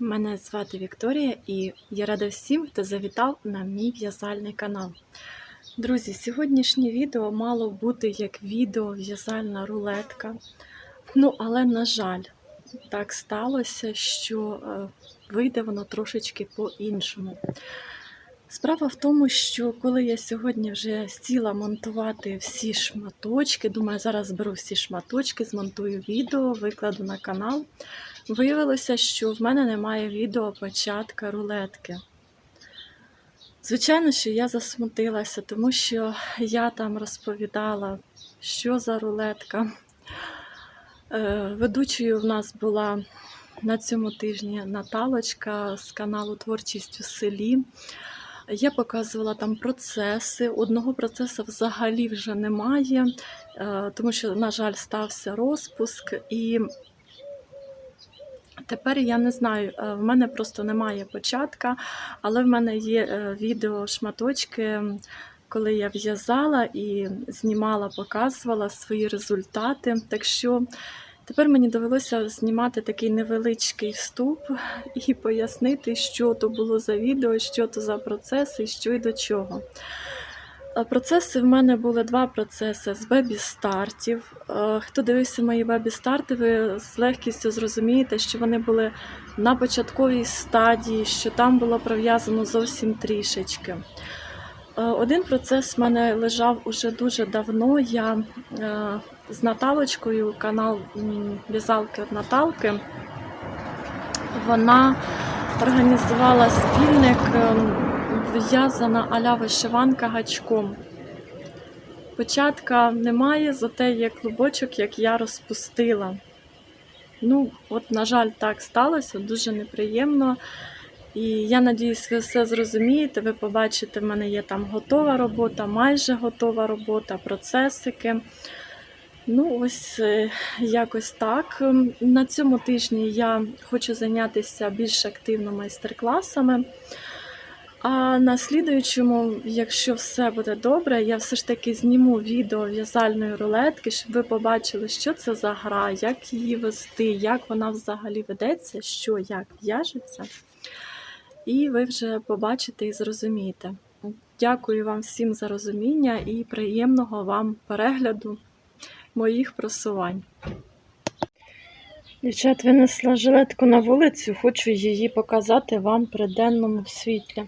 Мене звати Вікторія і я рада всім, хто завітав на мій в'язальний канал. Друзі, сьогоднішнє відео мало бути як відео в'язальна рулетка. Ну, але, на жаль, так сталося, що е, вийде воно трошечки по-іншому. Справа в тому, що коли я сьогодні вже сіла монтувати всі шматочки, думаю, зараз зберу всі шматочки, змонтую відео, викладу на канал. Виявилося, що в мене немає відео початка рулетки. Звичайно, що я засмутилася, тому що я там розповідала, що за рулетка. Е, Ведучою в нас була на цьому тижні Наталочка з каналу Творчість у селі. Я показувала там процеси. Одного процесу взагалі вже немає, е, тому що, на жаль, стався розпуск. І тепер я не знаю, е, в мене просто немає початка, але в мене є е, відео шматочки, коли я в'язала і знімала, показувала свої результати. Так що Тепер мені довелося знімати такий невеличкий вступ і пояснити, що то було за відео, що то за процеси, що і до чого. Е, Процеси в мене були два процеси з бебі-стартів. Е, Хто дивився мої бебі-старти, ви з легкістю зрозумієте, що вони були на початковій стадії, що там було пров'язано зовсім трішечки. Е, Один процес в мене лежав уже дуже давно. Я з Наталочкою, канал в'язалки від Наталки. Вона організувала спільник ем, в'язана аля вишиванка гачком. Початка немає, зате є клубочок, як я розпустила. Ну, от, на жаль, так сталося, дуже неприємно. І я надіюсь, ви все зрозумієте. Ви побачите, в мене є там готова робота, майже готова робота, процесики. Ну, ось е, якось так. На цьому тижні я хочу зайнятися більш активно майстер-класами. А на слідуючому, якщо все буде добре, я все ж таки зніму відео в'язальної рулетки, щоб ви побачили, що це за гра, як її вести, як вона взагалі ведеться, що як в'яжеться. І ви вже побачите і зрозумієте. Дякую вам всім за розуміння і приємного вам перегляду моїх просувань. Дівчат, винесла жилетку на вулицю, хочу її показати вам при денному світлі.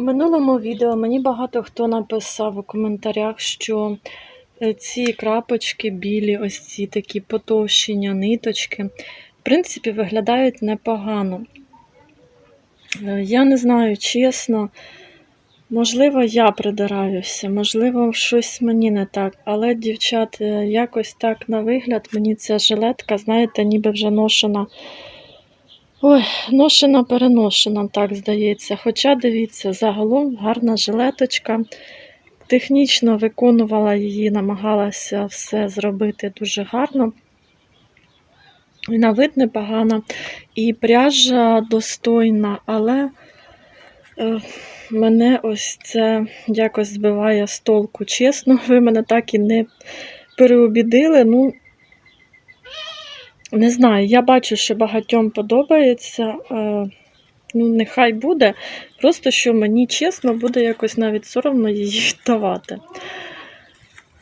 Минулому відео мені багато хто написав у коментарях, що е, ці крапочки білі, ось ці такі потовщення, ниточки, в принципі, виглядають непогано. Е, Я не знаю, чесно, можливо, я придираюся, можливо, щось мені не так. Але, дівчат, е, якось так на вигляд, мені ця жилетка, знаєте, ніби вже ношена. Ой, ношена, переношена, так здається. Хоча, дивіться, загалом гарна жилеточка. Технічно виконувала її, намагалася все зробити дуже гарно. На вид непогано, і пряжа достойна, але е, мене ось це якось збиває з толку. Чесно, ви мене так і не переобідили. Ну, не знаю, я бачу, що багатьом подобається. Е, ну, нехай буде. Просто що мені чесно буде якось навіть соромно її віддавати.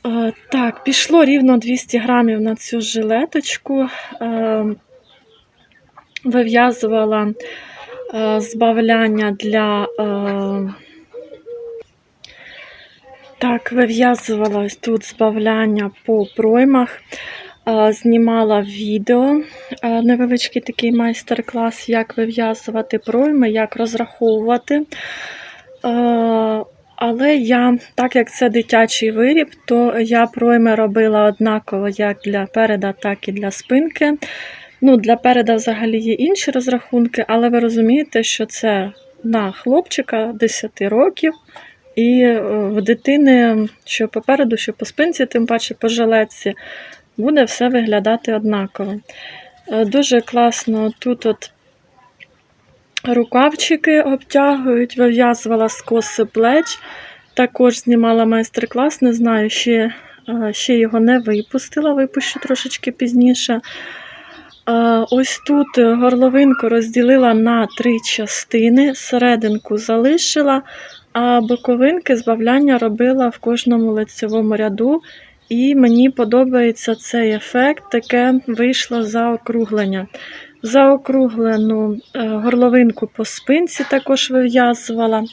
Е, Так, пішло рівно 200 грамів на цю жилеточку. Е, Вив'язувала збавляння для. Так, вив'язувала тут збавляння по проймах. Знімала відео, невеличкий такий майстер-клас, як вив'язувати пройми, як розраховувати. Але я, так як це дитячий виріб, то я пройми робила однаково як для переда, так і для спинки. Ну, Для переда взагалі є інші розрахунки, але ви розумієте, що це на хлопчика 10 років, і е, в дитини, що попереду, що по спинці, тим паче по жилетці, буде все виглядати однаково. Е, Дуже класно тут от рукавчики обтягують, вив'язувала скоси плеч. Також знімала майстер-клас, не знаю, ще, е, ще його не випустила, випущу трошечки пізніше. Е, Ось тут горловинку розділила на три частини, серединку залишила, а боковинки збавляння робила в кожному лицевому ряду. І мені подобається цей ефект, таке вийшло заокруглення. Заокруглену е, горловинку по спинці також вив'язувала.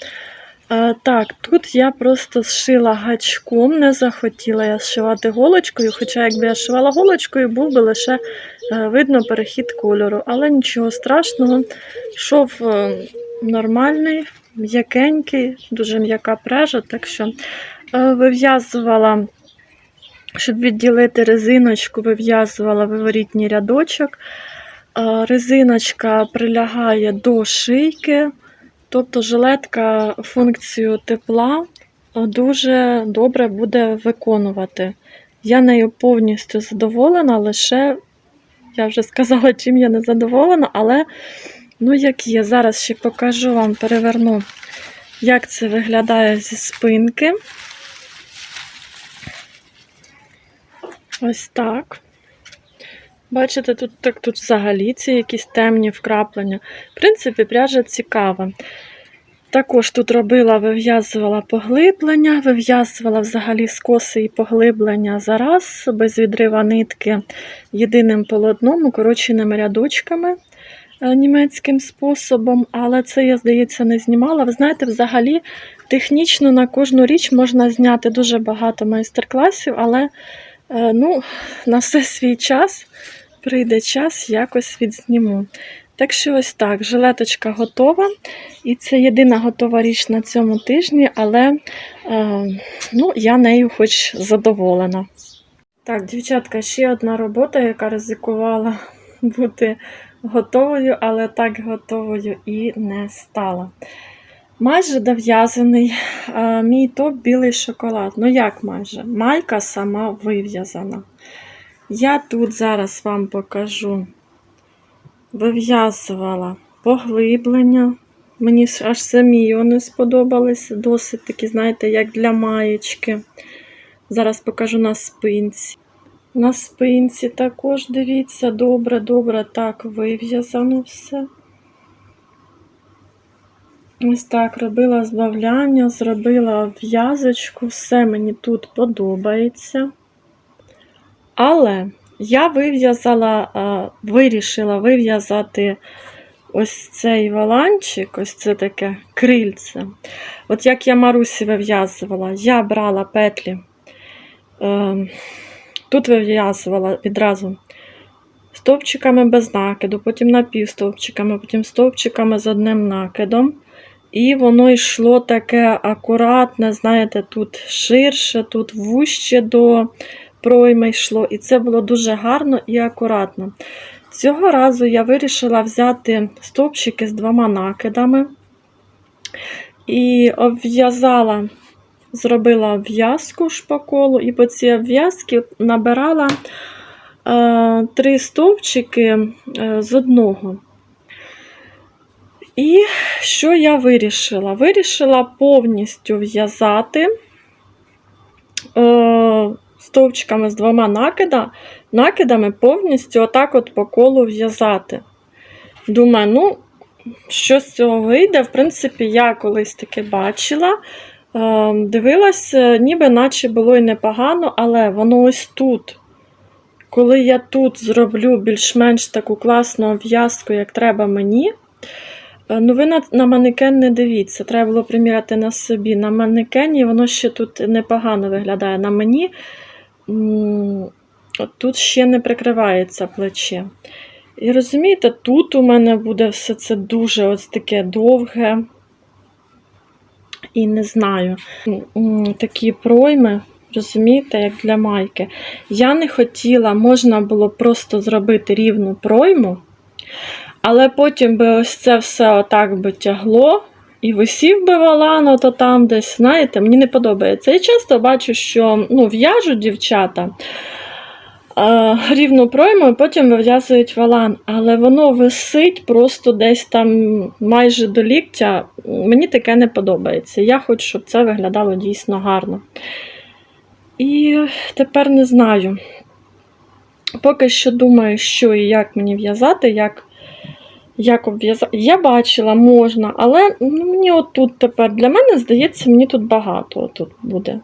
Е, Так, тут я просто зшила гачком, не захотіла я зшивати голочкою, хоча якби я шивала голочкою, був би лише е, видно перехід кольору. Але нічого страшного, шов нормальний, м'якенький, дуже м'яка пряжа, так що вив'язувала, щоб відділити резиночку, вив'язувала виворітній рядочок. Резиночка прилягає до шийки. Тобто жилетка функцію тепла дуже добре буде виконувати. Я нею повністю задоволена, лише я вже сказала, чим я не задоволена, але ну як є. Зараз ще покажу вам, переверну, як це виглядає зі спинки. Ось так. Бачите, тут так тут взагалі ці якісь темні вкраплення. В принципі, пряжа цікава. Також тут робила, вив'язувала поглиблення, вив'язувала взагалі скоси і поглиблення зараз, без відрива нитки, єдиним полотном, укороченими рядочками е, німецьким способом, але це, я, здається, не знімала. Ви знаєте, взагалі технічно на кожну річ можна зняти дуже багато майстер-класів, але ну, на все свій час прийде час, якось відзніму. Так що ось так, жилеточка готова. І це єдина готова річ на цьому тижні, але е, ну, я нею хоч задоволена. Так, дівчатка, ще одна робота, яка ризикувала бути готовою, але так готовою і не стала. Майже дов'язаний мій топ білий шоколад. Ну як майже? Майка сама вив'язана. Я тут зараз вам покажу, вив'язувала поглиблення. Мені аж самі вони сподобалися. Досить такі, знаєте, як для маєчки. Зараз покажу на спинці. На спинці також дивіться, добре, добре так вив'язано все. Ось так робила збавляння, зробила в'язочку, все мені тут подобається. Але я вив'язала, вирішила вив'язати ось цей валанчик, ось це таке крильце. От як я Марусі вив'язувала, я брала петлі, е, тут вив'язувала відразу стовпчиками без накиду, потім напівстовпчиками, потім стовпчиками з одним накидом. І воно йшло таке акуратне, знаєте, тут ширше, тут вужче до пройми йшло, і це було дуже гарно і акуратно. Цього разу я вирішила взяти стовпчики з двома накидами і обв'язала, зробила обв'язку шпаколу, і по цій обв'язці набирала е, три стовпчики е, з одного. І що я вирішила? Вирішила повністю в'язати е, стовпчиками з двома накида, накидами повністю отак от по колу в'язати. Думаю, ну, що з цього вийде? В принципі, я колись таке бачила. Е, Дивилася, ніби наче було і непогано, але воно ось тут. Коли я тут зроблю більш-менш таку класну обв'язку, як треба мені. Е, Ну, на, на манекен не дивіться, треба було приміряти на собі. На манекені воно ще тут непогано виглядає. На мені тут ще не прикривається плече. І розумієте, тут у мене буде все це дуже ось таке довге. І не знаю, такі пройми, розумієте, як для майки. Я не хотіла, можна було просто зробити рівну пройму, але потім би ось це все отак би тягло. І висів би валан, ото там десь, знаєте, мені не подобається. Я часто бачу, що ну, в'яжуть дівчата е, рівну пройму, і потім вив'язують валан. Але воно висить просто десь там майже до ліктя. Мені таке не подобається. Я хочу, щоб це виглядало дійсно гарно. І тепер не знаю. поки що думаю, що і як мені в'язати, як, як обв'язати. Я бачила, можна, але ну, мені отут тепер для мене здається, мені тут багато тут буде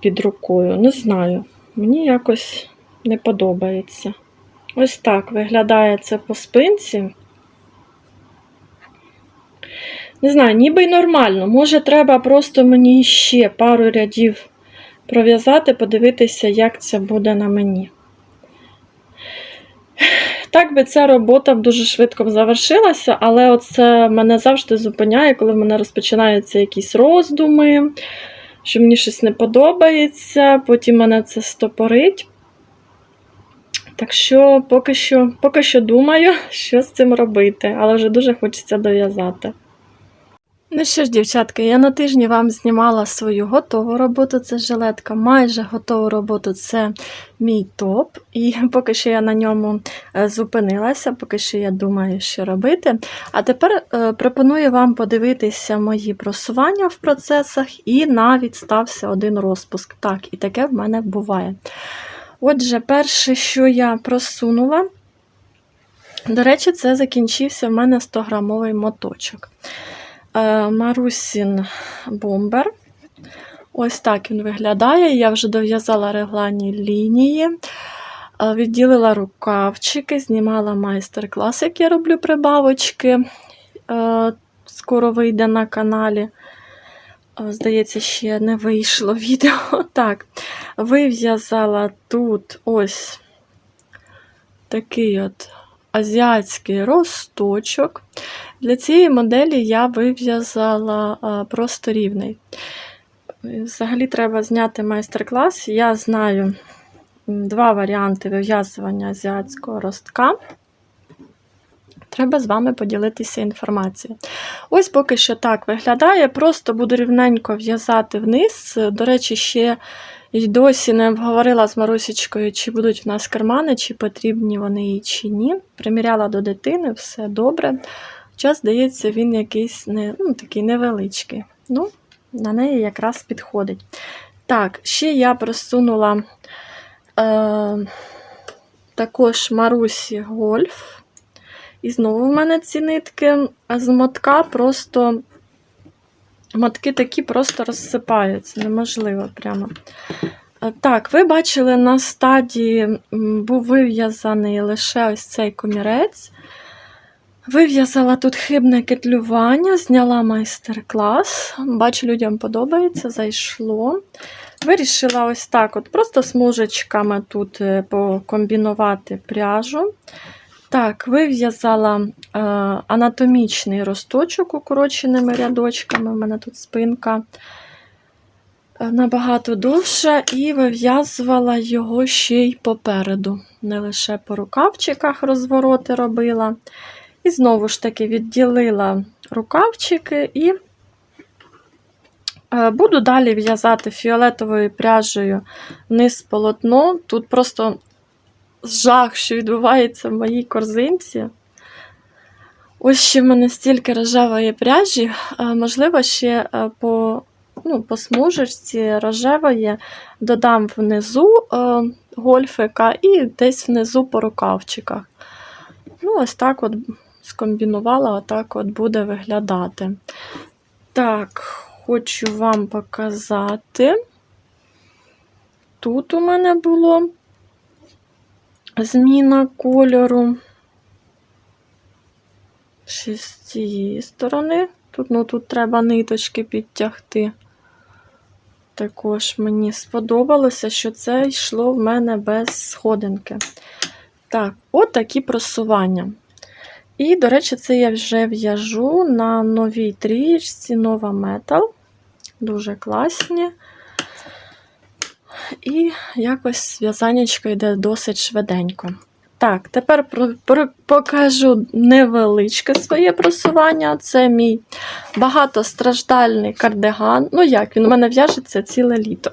під рукою. Не знаю. Мені якось не подобається. Ось так виглядає це по спинці. Не знаю, ніби й нормально. Може, треба просто мені ще пару рядів пров'язати, подивитися, як це буде на мені. Так би ця робота б дуже швидко завершилася, але це мене завжди зупиняє, коли в мене розпочинаються якісь роздуми, що мені щось не подобається, потім мене це стопорить. Так що поки що, поки що думаю, що з цим робити, але вже дуже хочеться дов'язати. Ну що ж, дівчатки, я на тижні вам знімала свою готову роботу. Це жилетка, майже готову роботу це мій топ. І поки що я на ньому е, зупинилася, поки що я думаю, що робити. А тепер е, пропоную вам подивитися мої просування в процесах, і навіть стався один розпуск. Так, і таке в мене буває. Отже, перше, що я просунула, до речі, це закінчився в мене 100-грамовий моточок. Е, Марусін бомбер. Ось так він виглядає. Я вже дов'язала реглані лінії, е, відділила рукавчики, знімала майстер-клас, як я роблю прибавочки. Е, Скоро вийде на каналі. Здається, ще не вийшло відео. Так, вив'язала тут ось такий от азіатський росточок. Для цієї моделі я вив'язала просто рівний. Взагалі треба зняти майстер-клас. Я знаю два варіанти вив'язування азіатського ростка. Треба з вами поділитися інформацією. Ось поки що так виглядає. Просто буду рівненько в'язати вниз. До речі, ще й досі не обговорила з Марусічкою, чи будуть в нас кармани, чи потрібні вони їй, чи ні. Приміряла до дитини, все добре. Час, здається, він якийсь не, ну, такий невеличкий. Ну, на неї якраз підходить. Так, ще я просунула е, також Марусі гольф. І знову в мене ці нитки з мотка просто мотки такі просто розсипаються, неможливо прямо. Е, Так, ви бачили, на стадії був вив'язаний лише ось цей комірець. Вив'язала тут хибне кетлювання, зняла майстер-клас. Бачу, людям подобається, зайшло. Вирішила ось так: от просто смужечками тут е, покомбінувати пряжу. Так, вив'язала е, анатомічний росточок укороченими рядочками. У мене тут спинка е, набагато довша, і вив'язувала його ще й попереду. Не лише по рукавчиках розвороти робила. І знову ж таки відділила рукавчики і е, буду далі в'язати фіолетовою пряжею вниз полотно. Тут просто жах, що відбувається в моїй корзинці. Ось ще в мене стільки рожевої пряжі. Е, Можливо, ще е, по, ну, по смужечці рожевої додам внизу е, гольфика і десь внизу по рукавчиках. Ну, ось так от скомбінувала, отак от буде виглядати. Так, хочу вам показати. Тут у мене було зміна кольору. Ще з цієї сторони. Тут, ну, тут треба ниточки підтягти. Також мені сподобалося, що це йшло в мене без сходинки. Так, от такі просування. І, до речі, це я вже в'яжу на новій трієчці Nova Metal. Дуже класні. І якось в'язанечко йде досить швиденько. Так, тепер про, про, покажу невеличке своє просування. Це мій багатостраждальний кардиган. Ну, як він у мене в'яжеться ціле літо.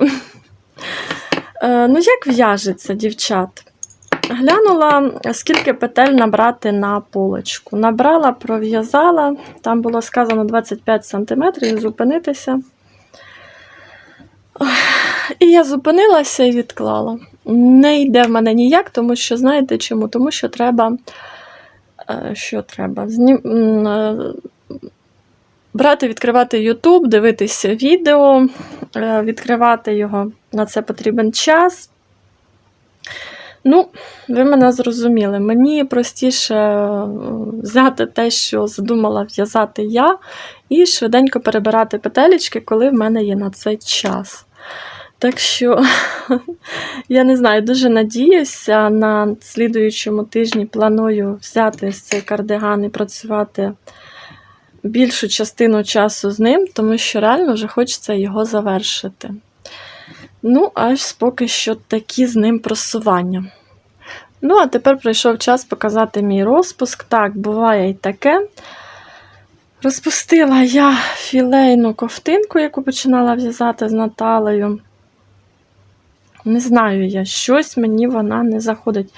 Е, ну, як в'яжеться, дівчат? Глянула, скільки петель набрати на полочку. Набрала, пров'язала, там було сказано 25 см і зупинитися. Ох, І я зупинилася і відклала. не йде в мене ніяк, тому що знаєте чому? Тому що треба. е, Що треба? Зні... е, Брати, відкривати YouTube, дивитися відео, е, відкривати його. На це потрібен час. Ну, ви мене зрозуміли. Мені простіше взяти те, що задумала в'язати я, і швиденько перебирати петелечки, коли в мене є на це час. Так що, я не знаю, дуже надіюся, на слідуючому тижні планую взяти цей кардиган і працювати більшу частину часу з ним, тому що реально вже хочеться його завершити. Ну, аж поки що такі з ним просування. Ну, а тепер прийшов час показати мій розпуск. Так, буває і таке. Розпустила я філейну ковтинку, яку починала в'язати з Наталею. Не знаю я, щось мені вона не заходить.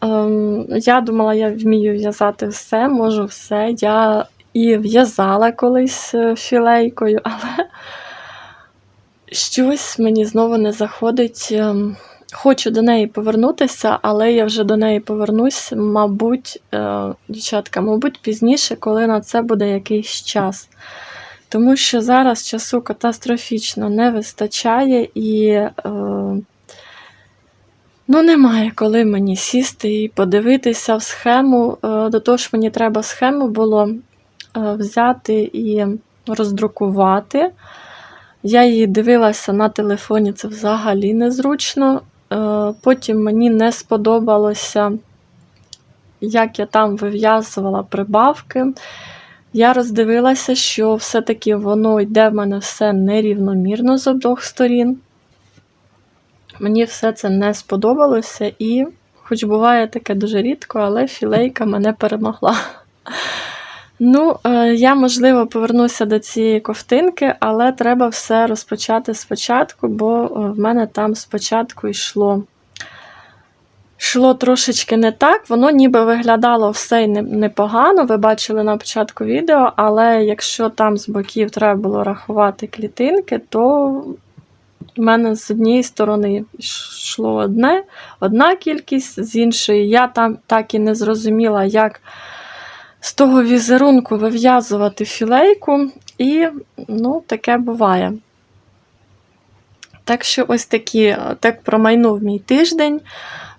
Ем, я думала, я вмію в'язати все, можу все. Я і в'язала колись е, філейкою, але щось мені знову не заходить. Ем, Хочу до неї повернутися, але я вже до неї повернусь, мабуть, е, дівчатка, мабуть, пізніше, коли на це буде якийсь час. Тому що зараз часу катастрофічно не вистачає і е, ну, немає коли мені сісти і подивитися в схему. Е, до того ж, мені треба схему було е, взяти і роздрукувати. Я її дивилася на телефоні, це взагалі незручно. Е, Потім мені не сподобалося, як я там вив'язувала прибавки. Я роздивилася, що все-таки воно йде в мене все нерівномірно з обох сторін. Мені все це не сподобалося, і, хоч буває таке дуже рідко, але філейка мене перемогла. Ну, е, я, можливо, повернуся до цієї ковтинки, але треба все розпочати спочатку, бо е, в мене там спочатку йшло. Йшло трошечки не так, воно ніби виглядало все непогано. Ви бачили на початку відео, але якщо там з боків треба було рахувати клітинки, то в мене з однієї сторони йшло одне, одна кількість, з іншої я там так і не зрозуміла, як з того візерунку вив'язувати філейку, і ну, таке буває. Так що ось такі, так промайнув мій тиждень.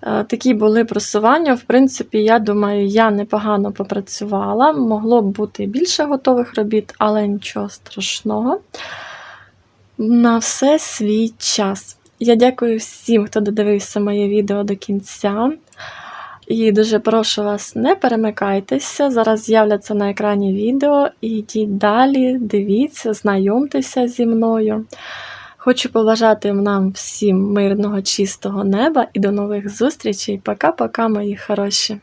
Е, Такі були просування. В принципі, я думаю, я непогано попрацювала. Могло б бути більше готових робіт, але нічого страшного. На все свій час. Я дякую всім, хто додивився моє відео до кінця. І дуже прошу вас, не перемикайтеся. Зараз з'являться на екрані відео. Ідіть далі, дивіться, знайомтеся зі мною. Хочу побажати нам всім мирного, чистого неба і до нових зустрічей. Пока-пока, мої хороші!